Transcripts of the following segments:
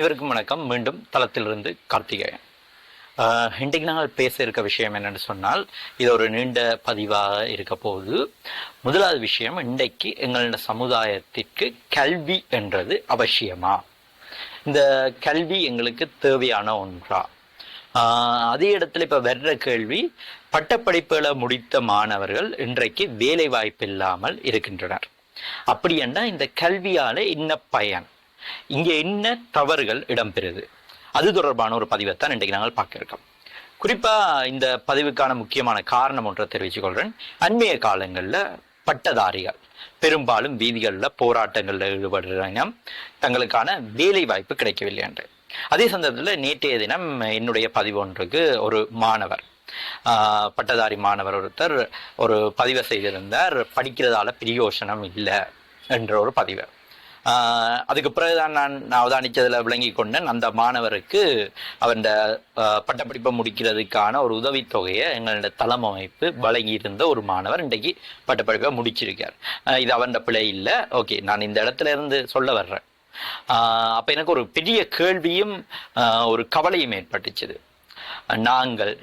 இவருக்கும் வணக்கம். மீண்டும் தளத்திலிருந்து கார்த்திகேயன். இன்றைக்கு நாங்கள் பேச இருக்க விஷயம் என்னென்னு சொன்னால் இது ஒரு நீண்ட பதிவாக இருக்க போகுது. முதலாவது விஷயம் இன்றைக்கு எங்களோட சமுதாயத்திற்கு கல்வி என்றது அவசியமா? இந்த கல்வி எங்களுக்கு தேவையான ஒன்றா? அதே இடத்துல இப்போ வர்ற கேள்வி பட்டப்படிப்புகளை முடித்த மாணவர்கள் இன்றைக்கு வேலை வாய்ப்பு இல்லாமல் இருக்கின்றனர். அப்படி என்றால் இந்த கல்வியால என்ன பயன்? இங்கே என்ன தவறுகள் இடம்பெறுது? அது தொடர்பான ஒரு பதிவைத்தான் இன்றைக்கு நாங்கள் பார்க்க இருக்கோம். குறிப்பா இந்த பதிவுக்கான முக்கியமான காரணம் ஒன்றை தெரிவித்துக் கொள்கிறேன் அண்மைய காலங்களில் பட்டதாரிகள் பெரும்பாலும் வீதிகளில் போராட்டங்களில் ஈடுபடுறாங்க. தங்களுக்கான வேலை வாய்ப்பு கிடைக்கவில்லை என்று. அதே சந்தர்ப்பத்தில் நேற்றைய தினம் என்னுடைய பதிவு ஒன்றுக்கு ஒரு மாணவர் பட்டதாரி மாணவர் ஒருத்தர் ஒரு பதிவை செய்திருந்தார். படிக்கிறதால பிரியோஷனம் இல்லை என்ற ஒரு பதிவு. அதுக்கு பிறகுதான் நான் நான் அவதானிச்சதில் விளங்கி கொண்டேன் அந்த மாணவருக்கு அவன் பட்டப்படிப்பை முடிக்கிறதுக்கான ஒரு உதவித்தொகையை எங்களோட தளமமைப்பு வழங்கியிருந்த ஒரு மாணவர் இன்றைக்கு பட்டப்படிப்பை முடிச்சிருக்கார். இது அவன் பிழை இல்லை. ஓகே நான் இந்த இடத்துல இருந்து சொல்ல வர்றேன். அப்போ எனக்கு ஒரு பெரிய கேள்வியும் ஒரு கவலையும் ஏற்பட்டுச்சுது. நாங்கள்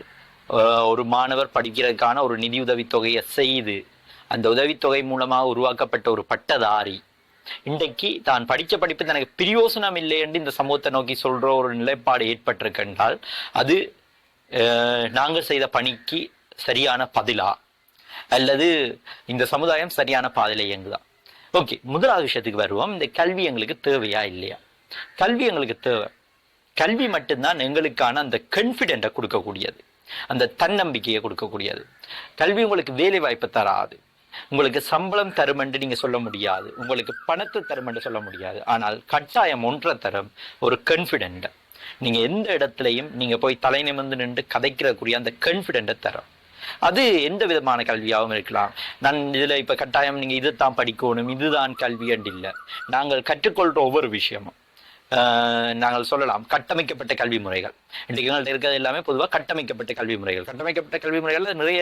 ஒரு மாணவர் படிக்கிறதுக்கான ஒரு நிதி உதவித்தொகையை செய்து அந்த உதவித்தொகை மூலமாக உருவாக்கப்பட்ட ஒரு பட்டதாரி இன்றைக்கு தான் படிச்ச படிப்பு தனக்கு பிரியோசனம் இல்லை என்று இந்த சமூகத்தை நோக்கி சொல்ற ஒரு நிலைப்பாடு ஏற்பட்டிருக்கின்றால் அது நாங்கள் செய்த பணிக்கு சரியான பதிலா? அல்லது இந்த சமுதாயம் சரியான பாதையில இயங்குதா? ஓகே முதலாவது விஷயத்துக்கு வருவோம். இந்த கல்வி எங்களுக்கு தேவையா இல்லையா? கல்வி எங்களுக்கு தேவை. கல்வி மட்டும்தான் எங்களுக்கான அந்த கான்ஃபிடென்ட்டை கொடுக்கக்கூடியது. அந்த தன்னம்பிக்கையை கொடுக்கக்கூடியது. கல்வி உங்களுக்கு வேலை வாய்ப்பு தராது. உங்களுக்கு சம்பளம் தரும் என்று நீங்க சொல்ல முடியாது. உங்களுக்கு பணத்தை தரும் என்று சொல்ல முடியாது. ஆனால் கட்டாயம் ஒன்றை தரும். ஒரு கன்ஃபிடென்ட் நீங்க எந்த இடத்துலையும் நீங்க போய் தலை நிமிர்ந்து நின்று கதைக்கிறக்கூடிய அந்த கன்ஃபிடென்ட்டை தரும். அது எந்த விதமான கல்வியாகவும் இருக்கலாம். நான் இதுல இப்ப கட்டாயம் நீங்க இதுதான் படிக்கணும் இதுதான் கல்வி என்று இல்லை. நாங்கள் கற்றுக்கொள்ற ஒவ்வொரு விஷயமும். நாங்கள் சொல்லலாம் கட்டமைக்கப்பட்ட கல்வி முறைகள். இன்றைக்கு எங்கள்கிட்ட இருக்கிறது எல்லாமே பொதுவாக கட்டமைக்கப்பட்ட கல்வி முறைகள். கட்டமைக்கப்பட்ட கல்வி முறைகள்ல நிறைய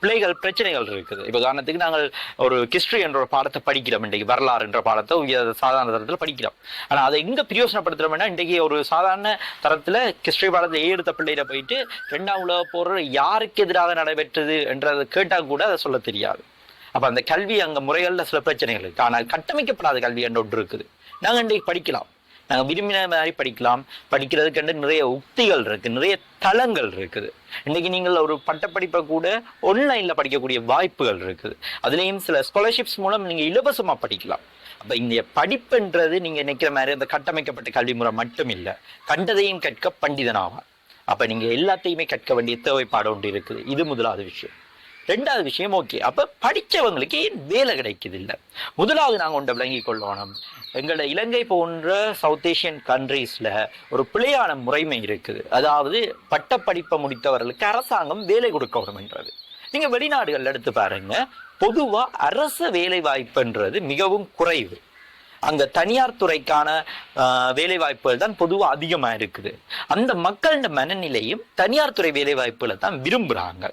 பிள்ளைகள் பிரச்சனைகள் இருக்குது. இப்போ உதாரணத்துக்கு நாங்கள் ஒரு ஹிஸ்ட்ரி என்ற ஒரு பாடத்தை படிக்கிறோம் இன்றைக்கு வரலாறு என்ற பாடத்தை உயர் சாதாரண தரத்தில் படிக்கிறோம். ஆனால் அதை எங்கே பிரயோசனப்படுத்துகிறோம்னா இன்றைக்கு ஒரு சாதாரண தரத்தில் ஹிஸ்ட்ரி பாடத்தை ஏறுத்த பிள்ளையில போயிட்டு ரெண்டாம் உலக போர் யாருக்கு எதிராக நடைபெற்றது என்றதை கேட்டால் கூட அதை சொல்ல தெரியாது. அப்போ அந்த கல்வி அங்கே முறைகளில் சில பிரச்சனைகள் இருக்குது ஆனால் கட்டமைக்கப்படாத கல்வி என்ற ஒன்று இருக்குது. நாங்கள் இன்றைக்கு படிக்கலாம். நாங்கள் விரும்பின மாதிரி படிக்கலாம். படிக்கிறதுக்கு நிறைய உக்திகள் இருக்குது நிறைய தளங்கள் இருக்குது. இன்னைக்கு நீங்கள் ஒரு பட்டப்படிப்பை கூட ஆன்லைனில் படிக்கக்கூடிய வாய்ப்புகள் இருக்குது. அதுலேயும் சில ஸ்காலர்ஷிப்ஸ் மூலம் நீங்கள் இலவசமாக படிக்கலாம். அப்போ இந்த படிப்புன்றது நீங்கள் நினைக்கிற மாதிரி அந்த கட்டமைக்கப்பட்ட கல்வி முறை மட்டும் இல்லை கண்டதையும் கற்க பண்டிதனாவான் அப்போ நீங்கள் எல்லாத்தையுமே கற்க வேண்டிய தேவைப்பாடு ஒன்று இருக்குது. இது முதலாவது விஷயம். ரெண்டாவது விஷயம் ஓகே. அப்போ படிச்சவங்களுக்கு ஏன் வேலை கிடைக்குது இல்லை முதலாவது நாங்கள் ஒன்றை விளங்கிக் கொள்ளணும். எங்களோட இலங்கை போன்ற சவுத் ஏஷியன் கண்ட்ரீஸில் ஒரு பிழையான முறைமை இருக்குது. அதாவது பட்டப்படிப்பை முடித்தவர்களுக்கு அரசாங்கம் வேலை கொடுக்கணும் என்றது. நீங்கள் வெளிநாடுகள்ல எடுத்து பாருங்க பொதுவாக அரசு வேலை வாய்ப்புன்றது மிகவும் குறைவு. அங்க தனியார் துறைக்கான ஆஹ், வேலை வாய்ப்புகள் தான் பொதுவாக அதிகமாக இருக்குது. அந்த மக்களின் மனநிலையும் தனியார் துறை வேலை வாய்ப்புகளை தான் விரும்புகிறாங்க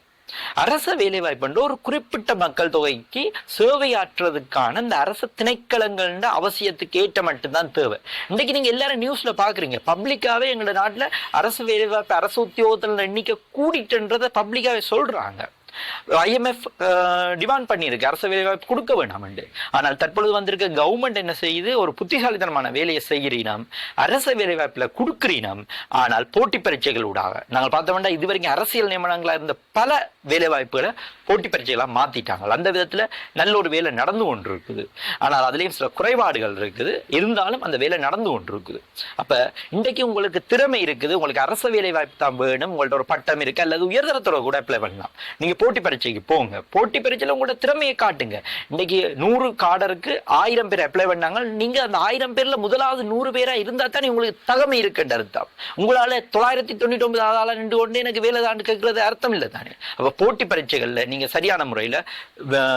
அரச வேலைவாய்ப்புன்ற ஒரு குறிப்பிட்ட மக்கள் தொகைக்கு சேவையாற்றுறதுக்கான இந்த அரசு திணைக்களங்கள்ன்ற அவசியத்துக்கு ஏற்ற மட்டும்தான் தேவை. இன்றைக்கு நீங்கள் எல்லாரும் நியூஸில் பார்க்குறீங்க. பப்ளிக்காகவே எங்களோட நாட்டில் அரசு வேலைவாய்ப்பு அரசு உத்தியோகத்தில் எண்ணிக்கை கூடிட்டுன்றதை பப்ளிக்காகவே சொல்கிறாங்க ஐஎம்எஃப் டிமாண்ட் பண்ணியிருக்கு. அரசு வேலைவாய்ப்பு கொடுக்க வேண்டாம் ஆனால் தற்பொழுது வந்திருக்க கவர்மெண்ட் என்ன செய்யுது? ஒரு புத்திசாலித்தனமான வேலையை செய்கிறீனாம். அரசு வேலைவாய்ப்புல கொடுக்கிறீனாம். ஆனால் போட்டி பரீட்சைகள் ஊடாக. நாங்கள் பார்த்தோம்னா இதுவரைக்கும் அரசியல் நியமனங்களா இருந்த பல வேலைவாய்ப்புகளை போட்டி பரீட்சைகளாக மாத்திட்டாங்க. அந்த விதத்துல நல்ல ஒரு வேலை நடந்து கொண்டு இருக்குது ஆனால் அதுலயும் சில குறைபாடுகள் இருக்குது. இருந்தாலும் அந்த வேலை நடந்து கொண்டு இருக்குது அப்ப இன்றைக்கு உங்களுக்கு திறமை இருக்குது. உங்களுக்கு அரசு வேலை வாய்ப்பு தான் வேணும். உங்கள்ட்ட ஒரு பட்டம் இருக்கு. அல்லது உயர்தரத்தோட கூட அப்ளை பண்ணலாம். நீங்க போட்டி பரீட்சைக்கு போங்க. போட்டி பரீட்சையில் உங்களோட திறமையை காட்டுங்க. இன்னைக்கு நூறு காடருக்கு ஆயிரம் பேர் அப்ளை பண்ணாங்க. நீங்க அந்த ஆயிரம் பேர்ல முதலாவது நூறு பேரா இருந்தா தானே உங்களுக்கு தகமை இருக்குன்ற அர்த்தம். உங்களால தொள்ளாயிரத்தி தொண்ணூத்தி ஒன்பது ஆளால நின்று கொண்டு எனக்கு வேலை தான் கேட்கறது அர்த்தம் இல்லை தானே. அப்ப போட்டி பரீட்சைகள்ல நீங்க சரியான முறையில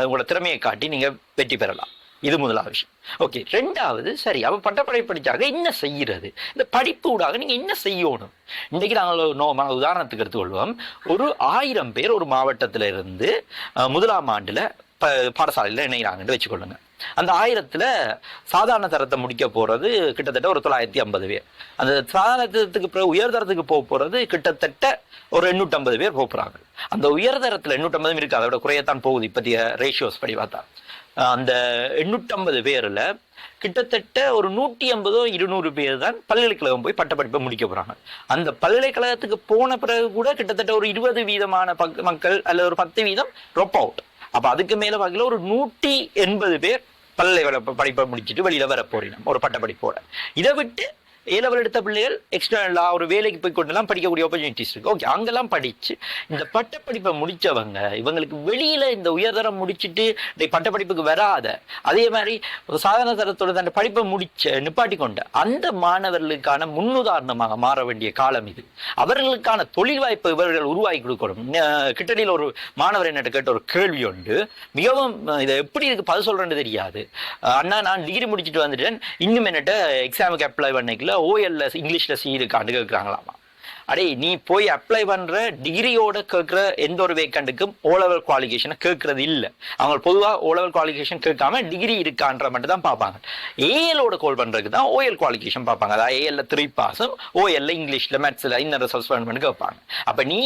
உங்களோட திறமையை காட்டி நீங்க வெற்றி பெறலாம். இது முதலாவது விஷயம். ஓகே ரெண்டாவது சரி அப்போ பட்டப்படை படித்தாக என்ன செய்யறது இந்த படிப்பு ஊடாக நீங்கள் என்ன செய்யணும்? இன்றைக்கி நாங்கள் நோ- உதாரணத்துக்கு எடுத்துக்கொள்வோம். ஒரு ஆயிரம் பேர் ஒரு மாவட்டத்தில் இருந்து முதலாம் ஆண்டில் ப பாடசாலையில் இணைகிறாங்கன்னு வச்சுக்கொள்ளுங்க. அந்த ஆயிரத்தில் சாதாரண தரத்தை முடிக்க போகிறது கிட்டத்தட்ட ஒரு தொள்ளாயிரத்தி ஐம்பது பேர். அந்த சாதாரண தரத்துக்கு பிறகு உயர்தரத்துக்கு போக போகிறது கிட்டத்தட்ட ஒரு எண்ணூற்றம்பது பேர் போக அந்த உயர்தரத்தில் எண்ணூற்றம்பதும் இருக்கு. அதோட குறையத்தான் போகுது இப்பத்திய ரேஷியோஸ் படி பார்த்தா. அந்த எண்ணூற்றம்பது பேரில் கிட்டத்தட்ட ஒரு நூற்றி ஐம்பதோ இருநூறு பேர் தான் பல்கலைக்கழகம் போய் பட்டப்படிப்பை முடிக்க போகிறாங்க அந்த பல்கலைக்கழகத்துக்கு போன பிறகு கூட கிட்டத்தட்ட ஒரு இருபது வீதமான பக்- மக்கள் அல்லது ஒரு பத்து வீதம் ரொப் அவுட் அப்போ அதுக்கு மேலே பார்க்கல ஒரு நூற்றி எண்பது பேர் பல்கலை படிப்பை முடிச்சுட்டு வெளியில் வர போறீங்க ஒரு பட்டப்படிப்போட. இதை விட்டு ஏ லெவல் எடுத்த பிள்ளைகள் எக்ஸ்டர்னலாக ஒரு வேலைக்கு போய் கொண்டுலாம் படிக்கக்கூடிய ஆப்பர்ச்சுனிட்டிஸ் இருக்குது ஓகே அங்கெல்லாம் படித்து இந்த பட்டப்படிப்பை முடித்தவங்க இவங்களுக்கு வெளியில் இந்த உயர்தரம் முடிச்சுட்டு இந்த பட்டப்படிப்புக்கு வராத அதே மாதிரி ஒரு சாதாரண தரத்தோட அந்த படிப்பை முடிச்ச நிப்பாட்டி கொண்ட அந்த மாணவர்களுக்கான முன்னுதாரணமாக மாற வேண்டிய காலம் இது. அவர்களுக்கான தொழில் வாய்ப்பை இவர்கள் உருவாக்கி கொடுக்கணும். ந- கிட்டடியில் ஒரு மாணவர் என்னட்ட கேட்ட ஒரு கேள்வி உண்டு. மிகவும் இதை எப்படி இருக்கு பதில் சொல்கிறேன்னு தெரியாது. அண்ணா நான் டிகிரி முடிச்சுட்டு வந்துட்டேன். இன்னும் என்னட்ட எக்ஸாமுக்கு அப்ளை பண்ணிக்கல ஓஎல்ல இங்கிலீஷ்ல சி இருக்கான்னு கேட்குறாங்களாமா அடே நீ போய் அப்ளை பண்ற டிகிரியோட கேட்குற எந்த ஒரு வேக்கண்டுக்கும் ஓ லெவல் குவாலிஃபிகேஷனை கேட்கறது இல்லை. அவங்க பொதுவாக ஓ லெவல் குவாலிஃபிகேஷன் கேட்காம டிகிரி இருக்கான்ற மட்டும் தான் பார்ப்பாங்க. ஏஎலோட கோல் பண்றதுக்கு தான் ஓஎல் குவாலிஃபிகேஷன் பார்ப்பாங்க. அதாவது ஏஎல்ல த்ரீ பாஸும் ஓஎல்ல இங்கிலீஷ்ல மேத்ஸ்ல இந்த ரிசல்ட்ஸ் பண்ணி கேட்பாங்க. அப்ப நீ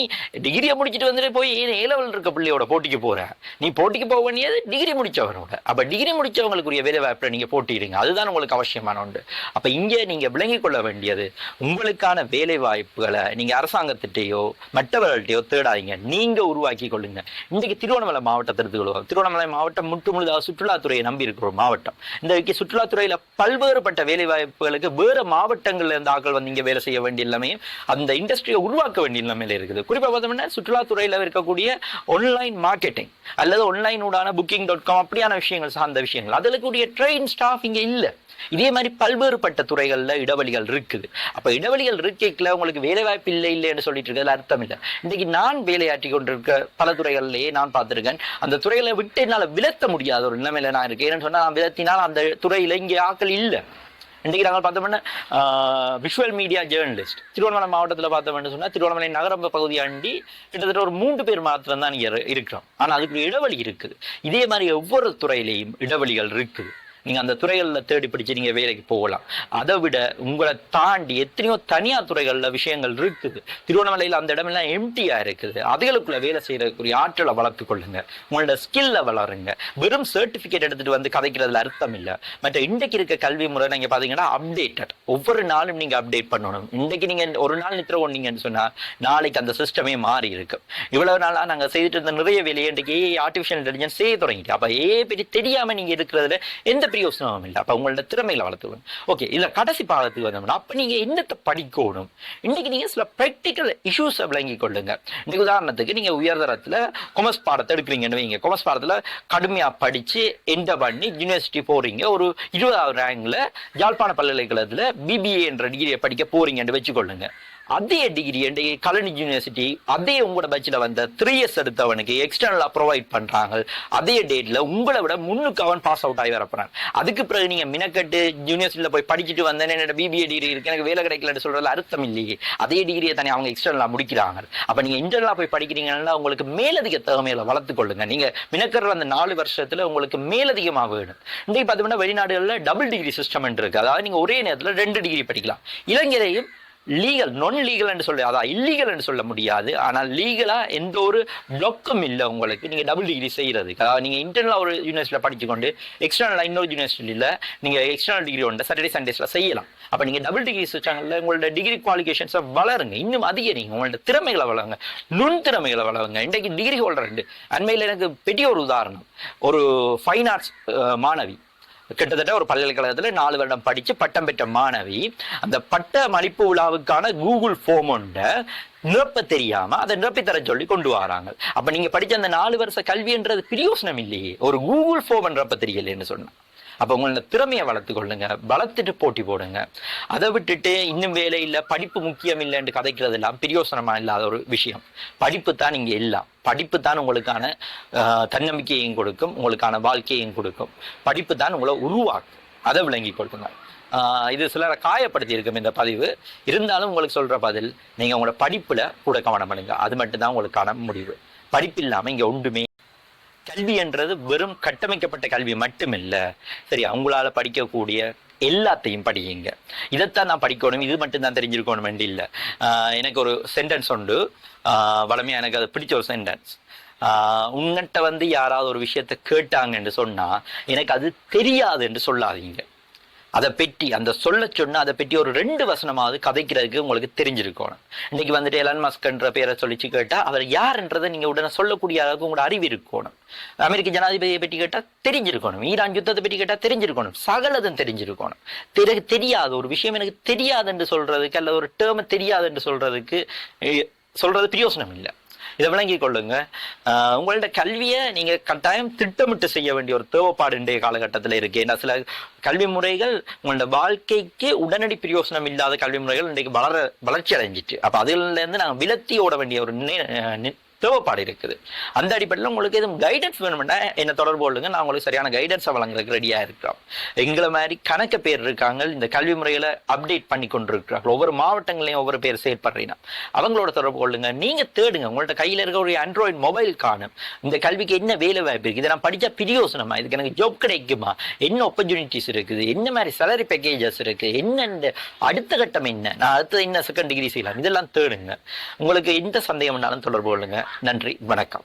டிகிரியை முடிச்சுட்டு வந்துட்டு போய் ஏன் ஏ லெவல் இருக்க பிள்ளையோட போட்டிக்கு போற? நீ போட்டிக்கு போக வேண்டியது டிகிரி முடிச்சவரோட. அப்ப டிகிரி முடிச்சவங்களுக்குரிய வேலை வாய்ப்பில் நீங்க போட்டிடுங்க அதுதான் உங்களுக்கு அவசியமான உண்டு அப்ப இங்கே நீங்க விளங்கிக் கொள்ள வேண்டியது உங்களுக்கான வேலை வாய்ப்புகளை நீங்க அரசாங்கத்திட்டையோ மற்றவர்கள்ட்டையோ தேடாதீங்க. நீங்க உருவாக்கி கொள்ளுங்க. இன்றைக்கு திருவண்ணாமலை மாவட்டத்தை எடுத்துக்கொள்வோம் திருவண்ணாமலை மாவட்டம் முற்று முழுதாக சுற்றுலாத்துறையை நம்பி இருக்கிற ஒரு மாவட்டம். இன்றைக்கு சுற்றுலாத்துறையில பல்வேறுபட்ட வேலை வாய்ப்புகளுக்கு வேற மாவட்டங்கள்ல இருந்து ஆக்கள் வந்து இங்க வேலை செய்ய வேண்டிய எல்லாமே அந்த இண்டஸ்ட்ரியை உருவாக்க வேண்டிய நிலைமையில இருக்குது. குறிப்பா பார்த்தோம்னா சுற்றுலாத்துறையில இருக்கக்கூடிய ஆன்லைன் மார்க்கெட்டிங் அல்லது ஆன்லைன் ஊடான புக்கிங் டாட் காம் அப்படியான விஷயங்கள் சார்ந்த விஷயங்கள். அதுல கூடிய ட்ரெயின் ஸ்டாஃப் இங்க இல்ல. இதே மாதிரி பல்வேறுபட்ட துறைகள்ல இடவெளிகள் இருக்குது. அப்போ இடவெளிகள் இருக்கைக்குள்ள உங்களுக்கு வேலைவாய்ப்பு வாய்ப்பு இல்லை இல்லைன்னு சொல்லிட்டு இருக்கிறதுல அர்த்தம் இல்லை. இன்னைக்கு நான் வேலையாற்றி கொண்டிருக்க பல துறைகள்லயே நான் பார்த்துருக்கேன். அந்த துறைகளை விட்டு என்னால் விலத்த முடியாத ஒரு நிலைமையில நான் இருக்கேன். ஏன்னு சொன்னால் நான் விலத்தினால் அந்த துறையில் இங்கே ஆக்கள் இல்லை. இன்றைக்கு நாங்கள் பார்த்தோம்னா விஷுவல் மீடியா ஜேர்னலிஸ்ட் திருவண்ணாமலை மாவட்டத்தில் பார்த்தோம்னு சொன்னால் திருவண்ணாமலை நகரம்ப பகுதி அண்டி கிட்டத்தட்ட ஒரு மூன்று பேர் மாத்திரம் தான் இங்கே இருக்கிறோம். ஆனால் அதுக்கு இடைவெளி இருக்குது. இதே மாதிரி ஒவ்வொரு துறையிலையும் இடைவெளிகள் இருக்குது. நீங்க அந்த துறைகளில் தேடி பிடிச்சு நீங்க வேலைக்கு போகலாம். அதை விட உங்களை தாண்டி எத்தனையோ தனியார் துறைகளில் விஷயங்கள் இருக்குது. திருவண்ணாமலையில் அந்த இடமெல்லாம் எம்டியா இருக்குது. அதுகளுக்குள்ள வேலை செய்யறதுக்குரிய ஆற்றலை வளர்த்து கொள்ளுங்க. உங்களோட ஸ்கில்ல வளருங்க. வெறும் சர்டிபிகேட் எடுத்துட்டு வந்து கதைக்கிறதுல அர்த்தம் இல்லை. மற்ற இன்றைக்கு இருக்க கல்வி முறை நீங்க பாத்தீங்கன்னா அப்டேட்டட் ஒவ்வொரு நாளும் நீங்க அப்டேட் பண்ணணும். இன்றைக்கு நீங்க ஒரு நாள் நித்திர ஒண்ணீங்கன்னு சொன்னா நாளைக்கு அந்த சிஸ்டமே மாறி இருக்கும் இவ்வளவு நாளா நாங்க செய்துட்டு இருந்த நிறைய வேலையை இன்றைக்கு ஆர்டிஃபிஷியல் இன்டெலிஜென்ஸ் செய்ய தொடங்கிட்டு அப்ப ஏ பெரிய தெரியாம நீங்க இருக்கிறதுல எந்த பிரயோசனமும் இல்லை. அப்போ உங்களோட திறமையில வளர்த்துக்கணும். ஓகே இதில் கடைசி பாகத்துக்கு வந்தோம்னா அப்போ நீங்க என்னத்தை படிக்கணும்? இன்னைக்கு நீங்க சில ப்ராக்டிக்கல் இஷ்யூஸை விளங்கி கொள்ளுங்க. இன்றைக்கு உதாரணத்துக்கு நீங்க உயர்தரத்தில் கொமர்ஸ் பாடத்தை எடுக்கிறீங்கன்னு வைங்க. கொமர்ஸ் பாடத்துல கடுமையாக படிச்சு என்டர் பண்ணி யூனிவர்சிட்டி போறீங்க. ஒரு இருபதாவது ரேங்க்ல யாழ்ப்பாண பல்கலைக்கழகத்தில் பிபிஏ என்ற டிகிரியை படிக்க போறீங்கன்னு வச்சுக்கொள்ளுங்க. அதே டிகிரி கலன் யூனிவர்சிட்டி அதே உங்களோட பட்ஜில் வந்த த்ரீ இயர்ஸ் எடுத்தவனுக்கு எக்ஸ்டர்னலாக ப்ரொவைட் பண்ணுறாங்க அதே டேட்டில் உங்களை விட முன்னுக்கு அவன் பாஸ் அவுட் ஆகி வரப்போறான் அதுக்கு பிறகு நீங்கள் மினக்கட்டு யூனிவர்சிட்டியில் போய் படிச்சுட்டு வந்தேன் என்னோட பிபிஏ டிகிரி இருக்கு எனக்கு வேலை கிடைக்கலன்னு சொல்கிறதுல அர்த்தம் இல்லையே. அதே டிகிரியை தானே அவங்க எக்ஸ்டர்னலாக முடிக்கிறாங்க. அப்போ நீங்கள் இன்டர்னலாக போய் படிக்கிறீங்கன்னா உங்களுக்கு மேலதிக திறமையில வளர்த்துக்கொள்ளுங்க நீங்கள் மினக்கிற அந்த நாலு வருஷத்தில் உங்களுக்கு மேலதிகமாக வேணும். இன்றைக்கு பார்த்தோம்னா வெளிநாடுகளில் டபுள் டிகிரி சிஸ்டம் இருக்கு. அதாவது நீங்கள் ஒரே நேரத்தில் ரெண்டு டிகிரி படிக்கலாம். இளைஞரையும் லீகல் நான் லீகல் என்று சொல்ல அதான் இல்லீகல் என்று சொல்ல முடியாது. ஆனால் லீகலாக எந்த ஒரு பிளாக்கும் இல்லை உங்களுக்கு. நீங்கள் டபுள் டிகிரி செய்கிறதுக்கு அதாவது நீங்கள் இன்டர்னலாக ஒரு யூனிவர்சிட்டியில் படிச்சுக்கொண்டு எக்ஸ்டர்னலா இன்னொரு யூனிவர்சிட்டியில் நீங்கள் எக்ஸ்டர்னல் டிகிரி ஒன்று சாட்டர்டே சண்டேஸில் செய்யலாம். அப்போ நீங்கள் டபுள் டிகிரி வச்சாங்கல்ல உங்களோட டிகிரி குவாலிஃபிகேஷன்ஸை வளருங்க. இன்னும் அதிகரிங்க. உங்களோட திறமைகளை வளருங்க. நுண் திறமைகளை வளருங்க. இன்றைக்கு டிகிரி ஹோல்டர் உண்டு. அண்மையில் எனக்கு பெரிய ஒரு உதாரணம். ஒரு ஃபைன் ஆர்ட்ஸ் மாணவி. கிட்டத்தட்ட ஒரு பல்கலைக்கழகத்தில் நாலு வருடம் படிச்சு பட்டம் பெற்ற மாணவி அந்த பட்ட மளிப்பு விழாவுக்கான கூகுள் ஃபோம் ஒன்றை நிரப்ப தெரியாம அதை நிரப்பித்தர தர சொல்லி கொண்டு வராங்க. அப்ப நீங்க படிச்ச அந்த நாலு வருஷ கல்வின்றது பிரயோசனம் இல்லையே. ஒரு கூகுள் ஃபோம் நிரப்ப தெரியலன்னு சொன்னா. அப்போ உங்களோட திறமையை வளர்த்து கொள்ளுங்க. வளர்த்துட்டு போட்டி போடுங்க. அதை விட்டுட்டு இன்னும் வேலை இல்லை படிப்பு முக்கியம் இல்லைன்னு கதைக்கிறது எல்லாம் பிரியோசனமாக இல்லாத ஒரு விஷயம். படிப்பு தான் இங்கே எல்லாம். படிப்பு தான் உங்களுக்கான தன்னம்பிக்கையும் தன்னம்பிக்கையையும் கொடுக்கும் உங்களுக்கான வாழ்க்கையையும் கொடுக்கும். படிப்பு தான் உங்களை உருவாக்கும். அதை விளங்கி கொள்ளுங்க. இது சிலரை காயப்படுத்தி இருக்கும் இந்த பதிவு. இருந்தாலும் உங்களுக்கு சொல்ற பதில் நீங்க உங்களோட படிப்புல கூட கவனம் பண்ணுங்க. அது மட்டும்தான் உங்களுக்கான முடிவு. படிப்பு இல்லாமல் இங்கே ஒன்றுமே கல்வின்றது வெறும் கட்டமைக்கப்பட்ட கல்வி மட்டுமில்ல. சரி அவங்களால படிக்கக்கூடிய எல்லாத்தையும் படியுங்க. இதைத்தான் நான் படிக்கணும். இது மட்டும் தான் தெரிஞ்சிருக்கணும் வேண்டி இல்லை. எனக்கு ஒரு சென்டென்ஸ் உண்டு. ஆஹ் வளமையா எனக்கு அது பிடிச்ச ஒரு சென்டென்ஸ் உன்கிட்ட வந்து யாராவது ஒரு விஷயத்த கேட்டாங்கன்னு சொன்னா எனக்கு அது தெரியாது என்று சொல்லாதீங்க. அதை பற்றி அந்த சொல்ல சொன்ன அதை பற்றி ஒரு ரெண்டு வசனமாவது கதைக்கிறதுக்கு உங்களுக்கு தெரிஞ்சிருக்கணும். இன்னைக்கு வந்துட்டு எலன் மஸ்கன்ற பேரை சொல்லிச்சு கேட்டால் அவர் யாருன்றதை நீங்க உடனே சொல்லக்கூடிய அளவுக்கு உங்களோட அறிவு இருக்கணும். அமெரிக்க ஜனாதிபதியை பற்றி கேட்டால் தெரிஞ்சிருக்கணும். ஈரான் யுத்தத்தை பற்றி கேட்டால் தெரிஞ்சிருக்கணும். சகலதும் தெரிஞ்சிருக்கணும். தெரி தெரியாத ஒரு விஷயம் எனக்கு தெரியாது என்று சொல்றதுக்கு அல்ல ஒரு டேர்மை தெரியாது என்று சொல்றதுக்கு சொல்றது பிரயோசனம் இல்லை. இதை விளங்கிக் கொள்ளுங்க. ஆஹ் கல்வியை நீங்க கட்டாயம் திட்டமிட்டு செய்ய வேண்டிய ஒரு தேவைப்பாடு இன்றைய காலகட்டத்தில் இருக்கு. ஏன்னா சில கல்வி முறைகள் உங்களோட வாழ்க்கைக்கு உடனடி பிரயோசனம் இல்லாத கல்வி முறைகள் இன்றைக்கு வளர வளர்ச்சி அடைஞ்சிட்டு. அப்ப அதுல இருந்து நாங்கள் விலத்தி ஓட வேண்டிய ஒரு தேவைப்பாடு இருக்குது. அந்த அடிப்படையில் உங்களுக்கு எதுவும் கைடன்ஸ் வேணும்னா என்ன தொடர்பு கொள்ளுங்க. நான் உங்களுக்கு சரியான கைடன்ஸை வழங்குறதுக்கு ரெடியாக இருக்கிறோம். எங்களை மாதிரி கணக்க பேர் இருக்காங்க. இந்த கல்வி முறையில் அப்டேட் பண்ணி கொண்டிருக்கிறார்கள். ஒவ்வொரு மாவட்டங்களையும் ஒவ்வொரு பேர் செயற்படுறீங்க அவங்களோட தொடர்பு கொள்ளுங்க. நீங்கள் தேடுங்க. உங்கள்ட்ட கையில் இருக்க ஒரு ஆண்ட்ராய்டு மொபைல் காணும். இந்த கல்விக்கு என்ன வேலை வாய்ப்பு இருக்குது? இதை நான் படித்தா பிரியோசனமா? இதுக்கு எனக்கு ஜாப் கிடைக்குமா? என்ன ஆப்பர்ச்சுனிட்டிஸ் இருக்குது? என்ன மாதிரி சேலரி பேக்கேஜஸ் இருக்குது என்ன இந்த அடுத்த கட்டம் என்ன? நான் அடுத்த என்ன செகண்ட் டிகிரி செய்யலாம்? இதெல்லாம் தேடுங்க. உங்களுக்கு எந்த சந்தேகம்னாலும் தொடர்பு கொள்ளுங்க. நன்றி வணக்கம்.